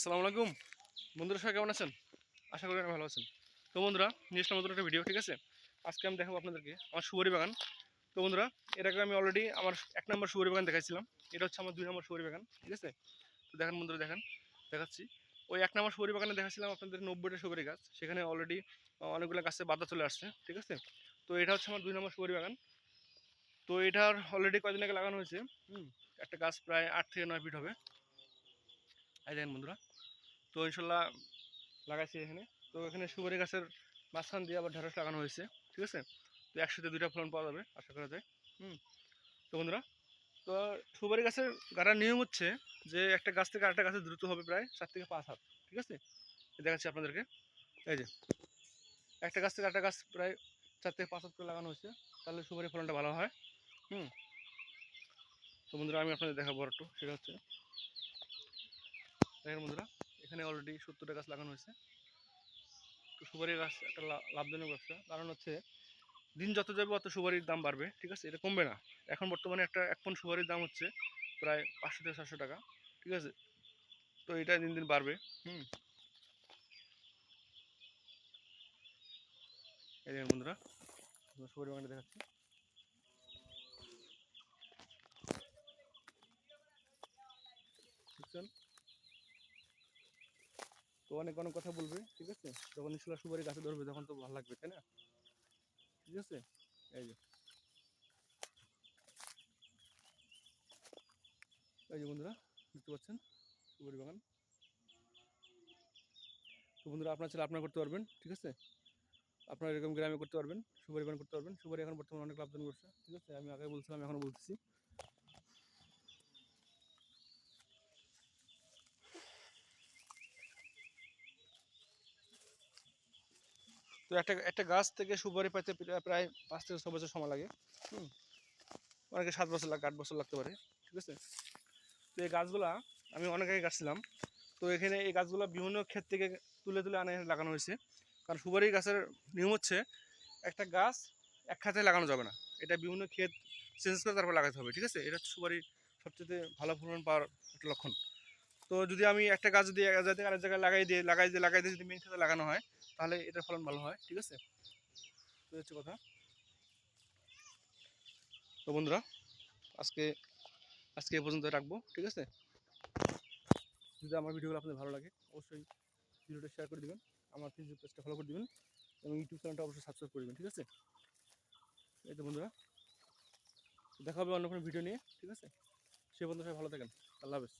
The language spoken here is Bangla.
আসসালামু আলাইকুম। বন্ধুরা, সবাই কেমন আছেন? আশা করি ভালো আছেন। তো বন্ধুরা, নিয়ে আসলাম একটা ভিডিও ঠিক আছে? আজকে আমি দেখাবো আপনাদেরকে আমার সুপারি বাগান। তো বন্ধুরা, এর আগে আমি অলরেডি আমার এক নম্বর সুপারি বাগান দেখাইছিলাম। এটা হচ্ছে আমার দুই নম্বর সুপারি বাগান, ঠিক আছে? তো দেখেন বন্ধুরা, দেখেন, দেখাচ্ছি। ওই এক নম্বর সুপারি বাগানে দেখাচ্ছিলাম আপনাদের নব্বইটা সুপারি গাছ। সেখানে অলরেডি অনেকগুলো গাছে বাধা চলে আসছে, ঠিক আছে? তো এটা হচ্ছে আমার দুই নম্বর সুপারি বাগান। তো এটার অলরেডি কয়দিন আগে লাগানো হয়েছে? একটা গাছ প্রায় আট থেকে নয় ফিট হবে। আই দেখেন বন্ধুরা তো ইনশাল্লাহ লাগাইছি এখানে। তো এখানে সুপারি গাছের মাঝখান দিয়ে আবার ঢেঁড়স লাগানো হয়েছে, ঠিক আছে? তো একসাথে দুইটা ফলন পাওয়া যাবে, আশা করা যায়। হুম? তো বন্ধুরা, তো সুপারি গাছের গাড়ার নিয়ম হচ্ছে যে একটা গাছ থেকে আরেকটা গাছে দ্রুত হবে প্রায় চার থেকে পাঁচ হাত, ঠিক আছে? দেখাচ্ছি আপনাদেরকে। এই যে, একটা গাছ থেকে আরেকটা গাছ প্রায় চার থেকে পাঁচ হাত করে লাগানো হয়েছে, তাহলে সুপারি ফলনটা ভালো হয়। হুম? তো বন্ধুরা, আমি আপনাদের দেখাবো একটু সেটা হচ্ছে, দেখেন বন্ধুরা এখানে অলরেডি সত্তরটা গাছ লাগানো হয়েছে। তো সুপারি গাছ একটা লাভজনক ব্যবসা কারণ হচ্ছে, দিন যত যাবে অত সুপারির দাম বাড়বে, ঠিক আছে? এটা কমবে না। এখন বর্তমানে একটা এক পন সুপারির দাম হচ্ছে প্রায় পাঁচশো থেকে সাতশো টাকা, ঠিক আছে? তো এটা দিন দিন বাড়বে, হুম? এই বন্ধুরা সুপারি বাগানটা দেখাচ্ছি। বুঝছেন তো অনেক অনেক কথা বলবে, ঠিক আছে? যখন ইসলা সুপারি গাছে ধরবে, তখন তো ভালো লাগবে, তাই না? ঠিক আছে? এই যে। এই যে বন্ধুরা বুঝতে পারছেন সুপারি বাগান। তো বন্ধুরা, আপনার ছেলে আপনার করতে পারবেন, ঠিক আছে? আপনারা এরকম গ্রামে করতে পারবেন, সুপারি বাগান করতে পারবেন। সুপারি এখন বর্তমানে অনেক লাভজনক করছে, ঠিক আছে? আমি আগে বলছিলাম এখনও বলতেছি। তো একটা একটা গাছ থেকে সুপারি পাইতে প্রায়- পাঁচ থেকে ছ বছর সময় লাগে, হুম? অনেকে সাত বছর লাগে, আট বছর লাগতে পারে, ঠিক আছে? তো এই গাছগুলা, আমি অনেক আগে গাছছিলাম, তো এখানে এই গাছগুলো বিভিন্ন ক্ষেত থেকে তুলে তুলে আনে, লাগানো হয়েছে। কারণ সুপারি গাছের নিয়ম হচ্ছে, একটা গাছ এক খাতে লাগানো যাবে না। এটা বিভিন্ন ক্ষেত চেঞ্জ করে তারপর লাগাতে হবে, ঠিক আছে? এটা সুপারি সবচেয়ে ভালো ফলন পাওয়ার একটা লক্ষণ। তো যদি আমি একটা গাছ যদি এক জায়গা থেকে আরেক জায়গায় লাগাই দিয়ে লাগাই দিয়ে লাগাই দিয়ে যদি মেন ক্ষেতে লাগানো হয় তাহলে এটার ফলন ভালো হয়, ঠিক আছে? হচ্ছে কথা। তো বন্ধুরা, আজকে আজকে এ পর্যন্ত রাখব, ঠিক আছে? যদি আমার ভিডিওগুলো আপনাদের ভালো লাগে, অবশ্যই ভিডিওটা শেয়ার করে দিবেন, আমার ফেসবুক পেজটা ফলো করে দিবেন, এবং ইউটিউব চ্যানেলটা অবশ্যই সাবস্ক্রাইব করে দিবেন, ঠিক আছে? এই তো বন্ধুরা, দেখা হবে অন্য কোনো ভিডিও নিয়ে, ঠিক আছে? সে বন্ধু সবাই ভালো থাকেন, আল্লাহ হাফেজ।